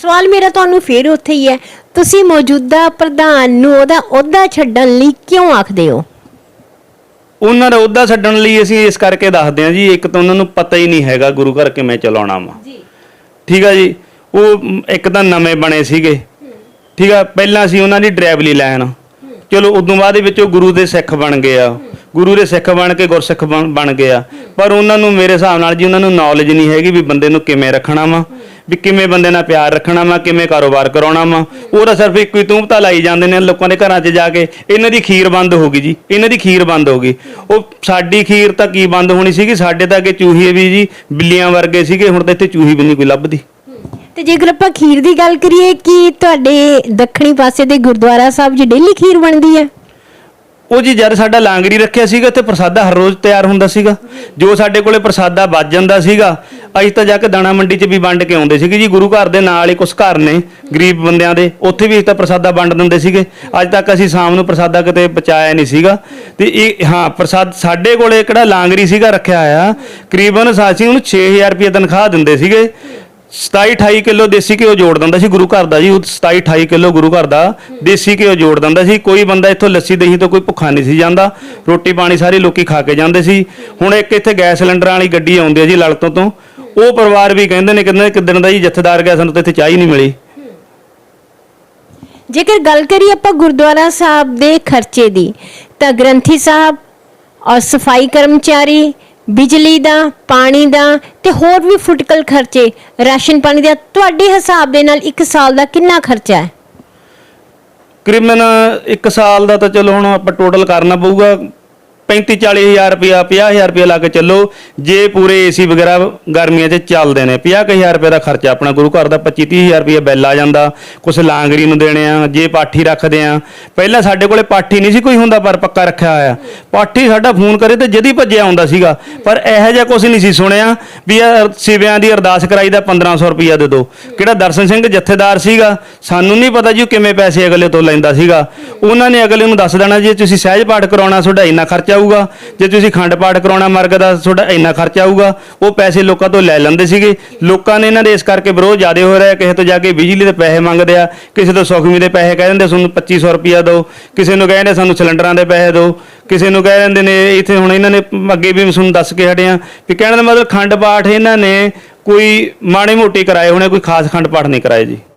ਸਵਾਲ ਮੇਰਾ ਤੁਹਾਨੂੰ ਫੇਰ ਉੱਥੇ ਹੀ ਹੈ। ਤੁਸੀਂ ਮੌਜੂਦਾ ਪ੍ਰਧਾਨ ਨੂੰ ਉਹਦਾ ਅਹੁਦਾ ਛੱਡਣ ਲਈ ਕਿਉਂ ਆਖਦੇ ਹੋ? ਉਹਨਾਂ ਦਾ ਅਹੁਦਾ ਛੱਡਣ ਲਈ ਅਸੀਂ ਇਸ ਕਰਕੇ ਦੱਸਦੇ ਹਾਂ ਜੀ ਇੱਕ ਤਾਂ ਉਹਨਾਂ ਨੂੰ ਪਤਾ ਹੀ ਨਹੀਂ ਹੈਗਾ ਗੁਰੂ ਘਰ ਕਿਵੇਂ ਚਲਾਉਣਾ ਵਾ। ਜੀ। ਠੀਕ ਆ ਜੀ ਉਹ ਇੱਕ ਤਾਂ ਨਵੇਂ ਬਣੇ ਸੀਗੇ। ਠੀਕ ਆ ਪਹਿਲਾਂ ਸੀ ਉਹਨਾਂ ਦੀ ਡਰਾਈਵਲੀ ਲਾਈਨ ਚਲੋ ਉਦੋਂ ਬਾਅਦ ਦੇ ਵਿੱਚ ਉਹ ਗੁਰੂ ਦੇ ਸਿੱਖ ਬਣ ਗਏ ਆ। ਗੁਰੂ ਦੇ ਸਿੱਖ ਬਣ ਕੇ ਗੁਰਸਿੱਖ ਬਣ ਬਣ ਗਏ ਆ। ਪਰ ਉਹਨਾਂ ਨੂੰ ਮੇਰੇ ਹਿਸਾਬ ਨਾਲ ਜੀ ਉਹਨਾਂ ਨੂੰ ਨੌਲੇਜ ਨਹੀਂ ਹੈਗੀ ਵੀ ਬੰਦੇ ਨੂੰ ਕਿਵੇਂ ਰੱਖਣਾ ਵਾ। ਵੀ ਕਿਵੇਂ ਬੰਦੇ ਨਾਲ ਪਿਆਰ ਰੱਖਣਾ ਵਾ ਕਿਵੇਂ ਕਾਰੋਬਾਰ ਕਰਾਉਣਾ ਵਾ। ਉਹ ਤਾਂ ਸਿਰਫ ਇੱਕੋ ਹੀ ਤੂੰਬਤਾ ਲਾਈ ਜਾਂਦੇ ਨੇ ਲੋਕਾਂ ਦੇ ਘਰਾਂ 'ਚ ਜਾ ਕੇ। ਇਹਨਾਂ ਦੀ ਖੀਰ ਬੰਦ ਹੋ ਗਈ ਜੀ ਇਹਨਾਂ ਦੀ ਖੀਰ ਬੰਦ ਹੋ ਗਈ। ਉਹ ਸਾਡੀ ਖੀਰ ਤਾਂ ਕੀ ਬੰਦ ਹੋਣੀ ਸੀਗੀ? ਸਾਡੇ ਤਾਂ ਅੱਗੇ ਚੂਹੇ ਵੀ ਜੀ ਬਿੱਲੀਆਂ ਵਰਗੇ ਸੀਗੇ ਹੁਣ ਤਾਂ ਇੱਥੇ ਚੂਹੀ ਵੀ ਨਹੀਂ ਕੋਈ ਲੱਭਦੀ। ਤੇ ਜੇਕਰ ਆਪਾਂ ਖੀਰ ਦੀ ਗੱਲ ਕਰੀਏ ਕਿ ਤੁਹਾਡੇ ਦੱਖਣੀ ਪਾਸੇ ਦੇ ਗੁਰਦੁਆਰਾ ਸਾਹਿਬ 'ਚ ਡੇਲੀ ਖੀਰ ਬਣਦੀ ਹੈ? ਉਹ ਜੀ ਜਦ ਸਾਡਾ ਲਾਂਗਰੀ ਰੱਖਿਆ ਸੀਗਾ ਤੇ ਪ੍ਰਸਾਦਾ ਹਰ ਰੋਜ਼ ਤਿਆਰ ਹੁੰਦਾ ਸੀਗਾ। ਜੋ ਸਾਡੇ ਕੋਲੇ ਪ੍ਰਸਾਦਾ ਵੱਜ ਜਾਂਦਾ ਸੀਗਾ ਅਸੀਂ ਤਾਂ ਜਾ ਕੇ ਦਾਣਾ ਮੰਡੀ 'ਚ ਵੀ ਵੰਡ ਕੇ ਆਉਂਦੇ ਸੀਗੇ ਜੀ, ਗੁਰੂ ਘਰ ਦੇ ਨਾਲ ਹੀ ਕੁਝ ਘਰ ਨੇ ਗਰੀਬ ਬੰਦਿਆਂ ਦੇ, ਉੱਥੇ ਵੀ ਅਸੀਂ ਤਾਂ ਪ੍ਰਸਾਦਾ ਵੰਡ ਦਿੰਦੇ ਸੀਗੇ। ਅੱਜ ਤੱਕ ਅਸੀਂ ਸ਼ਾਮ ਨੂੰ ਪ੍ਰਸਾਦਾ ਕਿਤੇ ਪਹੁੰਚਾਇਆ ਨਹੀਂ ਸੀਗਾ। ਤੇ ਇਹ, ਹਾਂ, ਪ੍ਰਸਾਦ ਸਾਡੇ ਕੋਲੇ ਕਿਹੜਾ ਲਾਂਗਰੀ ਸੀਗਾ ਰੱਖਿਆ ਆ ਕਰੀਬਨ ਅਸੀਂ ਉਹਨੂੰ 6000 ਰੁਪਏ ਤਨਖਾਹ ਦਿੰਦੇ ਸੀਗੇ। 27 28 ਕਿਲੋ ਦੇਸੀ ਘਿਓ ਜੋੜ ਦਿੰਦਾ ਸੀ ਗੁਰੂ ਘਰ ਦਾ ਜੀ, ਉਹ 27 28 ਕਿਲੋ ਗੁਰੂ ਘਰ ਦਾ ਦੇਸੀ ਘਿਓ ਜੋੜ ਦਿੰਦਾ ਸੀ। ਕੋਈ ਬੰਦਾ ਇੱਥੋਂ ਲੱਸੀ ਦਹੀਂ ਤੋਂ ਕੋਈ ਭੁੱਖਾ ਨਹੀਂ ਸੀ ਜਾਂਦਾ। ਰੋਟੀ ਪਾਣੀ ਸਾਰੇ ਲੋਕੀ ਖਾ ਕੇ ਜਾਂਦੇ ਸੀ। ਹੁਣ ਇੱਕ ਇੱਥੇ ਗੈਸ ਸਿਲੰਡਰਾਂ ਵਾਲੀ ਗੱਡੀ ਆਉਂਦੀ ਹੈ ਜੀ, ਲਲਤੋਂ ਤੋਂ। ਉਹ ਪਰਿਵਾਰ ਵੀ ਕਹਿੰਦੇ ਨੇ ਕਹਿੰਦੇ ਕਿਦਣ ਦਾ ਜੀ ਜਥੇਦਾਰ ਗਿਆ ਸਾਨੂੰ ਤਾਂ ਇੱਥੇ ਚਾਹ ਹੀ ਨਹੀਂ ਮਿਲੀ। ਜੇਕਰ ਗੱਲ ਕਰੀਏ ਆਪਾਂ ਗੁਰਦੁਆਰਾ ਸਾਹਿਬ ਦੇ ਖਰਚੇ ਦੀ ਤਾਂ ਗ੍ਰੰਥੀ ਸਾਹਿਬ ਔਰ ਸਫ਼ਾਈ ਕਰਮਚਾਰੀ ਬਿਜਲੀ ਦਾ ਪਾਣੀ ਦਾ ਤੇ ਹੋਰ ਵੀ ਫੁਟਕਲ ਖਰਚੇ ਰਾਸ਼ਨ ਪਾਣੀ ਦਾ ਤੁਹਾਡੇ ਹਿਸਾਬ ਦੇ ਨਾਲ ਇੱਕ ਸਾਲ ਦਾ ਕਿੰਨਾ ਖਰਚਾ ਹੈ? ਕਰੀਬਨ ਇੱਕ ਸਾਲ ਦਾ ਤਾਂ ਚਲੋ ਹੁਣ ਆਪਾਂ ਟੋਟਲ ਕਰਨਾ ਪਊਗਾ। 35 40000 ਰੁਪਇਆ 50000 ਰੁਪਇਆ ਲਾ ਕੇ ਚੱਲੋ। ਜੇ ਪੂਰੇ ਏਸੀ ਵਗੈਰਾ ਗਰਮੀਆਂ 'ਚ ਚੱਲਦੇ ਨੇ 50000 ਰੁਪਏ ਦਾ ਖਰਚਾ ਆਪਣਾ ਗੁਰੂ ਘਰ ਦਾ 25 30000 ਰੁਪਇਆ ਬਿੱਲ ਆ ਜਾਂਦਾ। ਕੁਛ ਲਾਂਗਰੀ ਨੂੰ ਦੇਣੇ ਆ, ਜੇ ਪਾਠੀ ਰੱਖਦੇ ਆ। ਪਹਿਲਾਂ ਸਾਡੇ ਕੋਲੇ ਪਾਠੀ ਨਹੀਂ ਸੀ ਕੋਈ ਹੁੰਦਾ, ਪਰ ਪੱਕਾ ਰੱਖਿਆ ਹੋਇਆ। ਪਾਠੀ ਸਾਡਾ ਫੋਨ ਕਰੇ ਤੇ ਜਦੀ ਭੱਜਿਆ ਆਉਂਦਾ ਸੀਗਾ। ਪਰ ਇਹੋ ਜਿਹਾ ਕੁਝ ਨਹੀਂ ਸੀ ਸੁਣਿਆ ਵੀ ਸਿਵਿਆਂ ਦੀ ਅਰਦਾਸ ਕਰਾਈ ਦਾ 1500 ਰੁਪਇਆ ਦੇ ਦਿਓ ਕਿਹੜਾ ਦਰਸ਼ਨ ਸਿੰਘ ਜਥੇਦਾਰ ਸੀਗਾ, ਸਾਨੂੰ ਨਹੀਂ ਪਤਾ ਜੀ ਉਹ ਕਿਵੇਂ ਪੈਸੇ ਅਗਲੇ ਤੋਂ ਲੈਂਦਾ ਸੀਗਾ। ਉਹਨਾਂ ਨੇ ਅਗਲੇ ਨੂੰ ਦੱਸ ਦੇਣਾ ਜੀ, ਤੁਸੀਂ ਸਹਿਜ ਪਾਠ ਕਰਾਉਣਾ, ਤੁਹਾਡਾ ਇੰਨਾ ਖਰਚਾ ਆਊਗਾ ਜੇ ਤੁਸੀਂ ਖੰਡ ਪਾਠ ਕਰਾਉਣਾ ਮਰਗ ਦਾ, ਤੁਹਾਡਾ ਇੰਨਾ ਖਰਚਾ ਆਊਗਾ। ਉਹ ਪੈਸੇ ਲੋਕਾਂ ਤੋਂ ਲੈ ਲੈਂਦੇ ਸੀਗੇ। ਲੋਕਾਂ ਨੇ ਇਹਨਾਂ ਦੇ ਇਸ ਕਰਕੇ ਵਿਰੋਧ ਜ਼ਿਆਦਾ ਹੋ ਰਿਹਾ ਕਿਸੇ ਤੋਂ ਜਾ ਕੇ ਬਿਜਲੀ ਦੇ ਪੈਸੇ ਮੰਗਦੇ ਆ, ਕਿਸੇ ਤੋਂ ਸੁਖਮੀ ਦੇ ਪੈਸੇ ਕਹਿ ਦਿੰਦੇ ਤੁਹਾਨੂੰ 2500 ਰੁਪਿਆ ਦਿਓ। ਕਿਸੇ ਨੂੰ ਕਹਿੰਦੇ ਸਾਨੂੰ ਸਿਲੰਡਰਾਂ ਦੇ ਪੈਸੇ ਦਿਓ। ਕਿਸੇ ਨੂੰ ਕਹਿ ਦਿੰਦੇ ਨੇ, ਇੱਥੇ ਹੁਣ ਇਹਨਾਂ ਨੇ ਅੱਗੇ ਵੀ ਤੁਹਾਨੂੰ ਦੱਸ ਕੇ ਹਟਿਆ ਵੀ ਕਹਿਣ ਦਾ ਮਤਲਬ ਖੰਡ ਪਾਠ ਇਹਨਾਂ ਨੇ ਕੋਈ ਮਾੜੇ ਮੋਟੇ ਕਰਾਏ ਹੋਣੇ, ਕੋਈ ਖਾਸ ਖੰਡ ਪਾਠ ਨਹੀਂ ਕਰਾਏ ਜੀ।